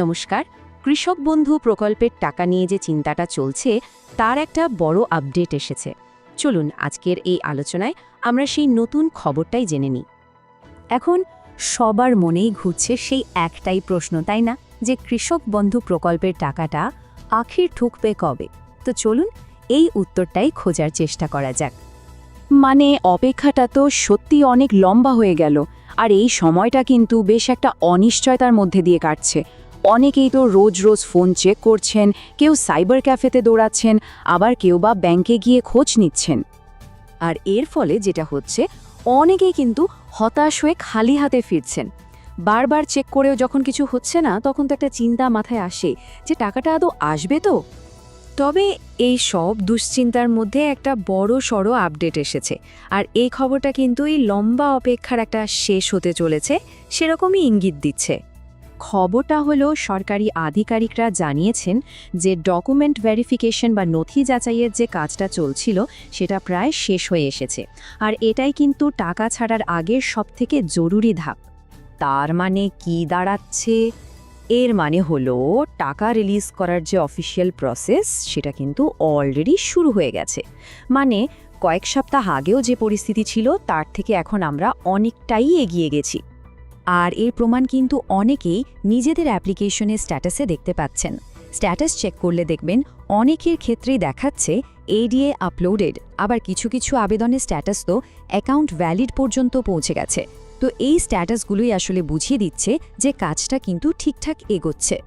নমস্কার। কৃষক বন্ধু প্রকল্পের টাকা নিয়ে যে চিন্তাটা চলছে, তার একটা বড় আপডেট এসেছে। চলুন আজকের এই আলোচনায় আমরা সেই নতুন খবরটাই জেনে নিই। এখন সবার মনেই ঘুরছে সেই একটাই প্রশ্ন, তাই না? যে কৃষক বন্ধু প্রকল্পের টাকাটা আখির ঠুকবে কবে? তো চলুন এই উত্তরটাই খোঁজার চেষ্টা করা যাক। মানে অপেক্ষাটা তো সত্যি অনেক লম্বা হয়ে গেল, আর এই সময়টা কিন্তু বেশ একটা অনিশ্চয়তার মধ্যে দিয়ে কাটছে। অনেকেই তো রোজ রোজ ফোন চেক করছেন, কেউ সাইবার ক্যাফেতে দৌড়াচ্ছেন, আবার কেউ বা ব্যাংকে গিয়ে খোঁজ নিচ্ছেন। আর এর ফলে যেটা হচ্ছে, অনেকেই কিন্তু হতাশ হয়ে খালি হাতে ফিরছেন। বারবার চেক করেও যখন কিছু হচ্ছে না, তখন তো একটা চিন্তা মাথায় আসে যে টাকাটা আদৌ আসবে তো? তবে এই সব দুশ্চিন্তার মধ্যে একটা বড় সড়ো আপডেট এসেছে। আর এই খবরটা কিন্তু এই লম্বা অপেক্ষার একটা শেষ হতে চলেছে, সেরকমই ইঙ্গিত দিচ্ছে। খবরটা হলো, সরকারি আধিকারিকরা জানিয়েছেন যে ডকুমেন্ট ভেরিফিকেশন বা নথি যাচাইয়ের যে কাজটা চলছিল, সেটা প্রায় শেষ হয়ে এসেছে। আর এটাই কিন্তু টাকা ছাড়ার আগের সবথেকে জরুরি ধাপ। তার মানে কি দাঁড়াচ্ছে? এর মানে হলো, টাকা রিলিজ করার যে অফিসিয়াল প্রসেস, সেটা কিন্তু অলরেডি শুরু হয়ে গেছে। মানে কয়েক সপ্তাহ আগেও যে পরিস্থিতি ছিল, তার থেকে এখন আমরা অনেকটাই এগিয়ে গেছি। আর এর প্রমাণ কিন্তু অনেকেই নিজেদের অ্যাপ্লিকেশনের স্ট্যাটাসে দেখতে পাচ্ছেন। স্ট্যাটাস চেক করলে দেখবেন অনেকের ক্ষেত্রেই দেখাচ্ছে এডিএ আপলোডেড আবার কিছু কিছু আবেদনের স্ট্যাটাস তো অ্যাকাউন্ট ভ্যালিড পর্যন্ত পৌঁছে গেছে। তো এই স্ট্যাটাসগুলোই আসলে বুঝিয়ে দিচ্ছে যে কাজটা কিন্তু ঠিকঠাক এগোচ্ছে।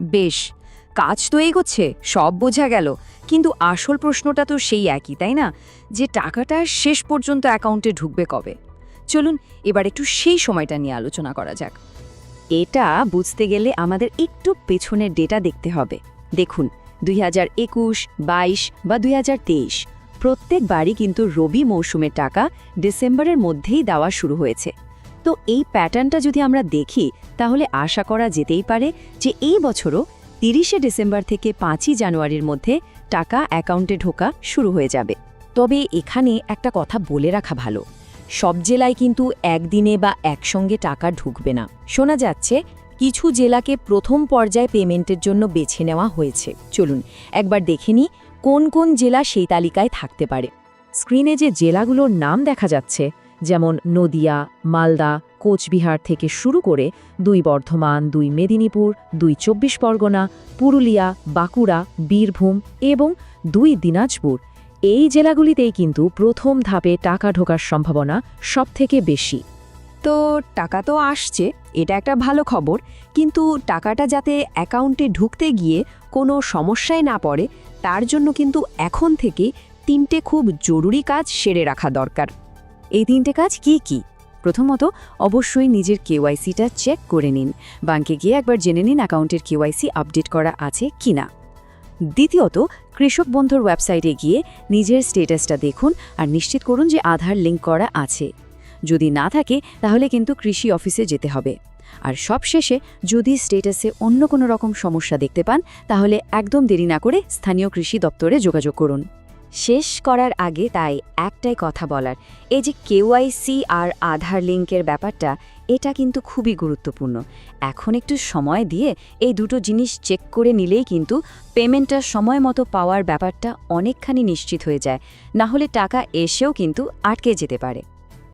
বেশ, কাজ তো এগোচ্ছে, সব বোঝা গেল। কিন্তু আসল প্রশ্নটা তো সেই একই, তাই না? যে টাকাটা শেষ পর্যন্ত অ্যাকাউন্টে ঢুকবে কবে? চলুন, এবার একটু সেই সময়টা নিয়ে আলোচনা করা যাক। এটা বুঝতে গেলে আমাদের একটু পেছনের ডেটা দেখতে হবে। দেখুন, দুই হাজার একুশ, বাইশ বা দুই হাজার তেইশ প্রত্যেকবারই কিন্তু রবি মৌসুমের টাকা ডিসেম্বরের মধ্যেই দেওয়া শুরু হয়েছে। তো এই প্যাটার্নটা যদি আমরা দেখি, তাহলে আশা করা যেতেই পারে যে এই বছরও তিরিশে ডিসেম্বর থেকে পাঁচই জানুয়ারির মধ্যে টাকা অ্যাকাউন্টে ঢোকা শুরু হয়ে যাবে। তবে এখানে একটা কথা বলে রাখা ভালো। সব জেলায় কিন্তু একদিনে বা একসঙ্গে টাকা ঢুকবে না। শোনা যাচ্ছে, কিছু জেলাকে প্রথম পর্যায়ে পেমেন্টের জন্য বেছে নেওয়া হয়েছে। চলুন, একবার দেখে নিই কোন কোন জেলা সেই তালিকায় থাকতে পারে। স্ক্রিনে যে জেলাগুলোর নাম দেখা যাচ্ছে, যেমন নদিয়া, মালদা, কোচবিহার থেকে শুরু করে দুই বর্ধমান, দুই মেদিনীপুর, দুই চব্বিশ পরগনা, পুরুলিয়া, বাঁকুড়া, বীরভূম এবং দুই দিনাজপুর এই জেলাগুলিতেই কিন্তু প্রথম ধাপে টাকা ঢোকার সম্ভাবনা সবথেকে বেশি। তো টাকা তো আসছে, এটা একটা ভালো খবর, কিন্তু টাকাটা যাতে অ্যাকাউন্টে ঢুকতে গিয়ে কোনো সমস্যায় না পড়ে, তার জন্য কিন্তু এখন থেকে তিনটে খুব জরুরি কাজ সেরে রাখা দরকার। এই তিনটে কাজ কি কি? প্রথমত, অবশ্যই নিজের কেওয়াইসিটা চেক করে নিন। ব্যাঙ্কে গিয়ে একবার জেনে নিন অ্যাকাউন্টের কেওয়াইসি আপডেট করা আছে কিনা। দ্বিতীয়ত, কৃষক বন্ধুর ওয়েবসাইটে গিয়ে নিজের স্টেটাসটা দেখুন আর নিশ্চিত করুন যে আধার লিঙ্ক করা আছে। যদি না থাকে, তাহলে কিন্তু কৃষি অফিসে যেতে হবে। আর সবশেষে, যদি স্টেটাসে অন্য কোনো রকম সমস্যা দেখতে পান, তাহলে একদম দেরি না করে স্থানীয় কৃষি দপ্তরে যোগাযোগ করুন। শেষ করার আগে তাই একটাই কথা বলার। এই যে কেওয়াইসি আর আধার লিঙ্কের ব্যাপারটা, এটা কিন্তু খুবই গুরুত্বপূর্ণ। এখন একটু সময় দিয়ে এই দুটো জিনিস চেক করে নিলেই কিন্তু পেমেন্টটা সময় মতো পাওয়ার ব্যাপারটা অনেকখানি নিশ্চিত হয়ে যায়। না হলে টাকা এসেও কিন্তু আটকে যেতে পারে।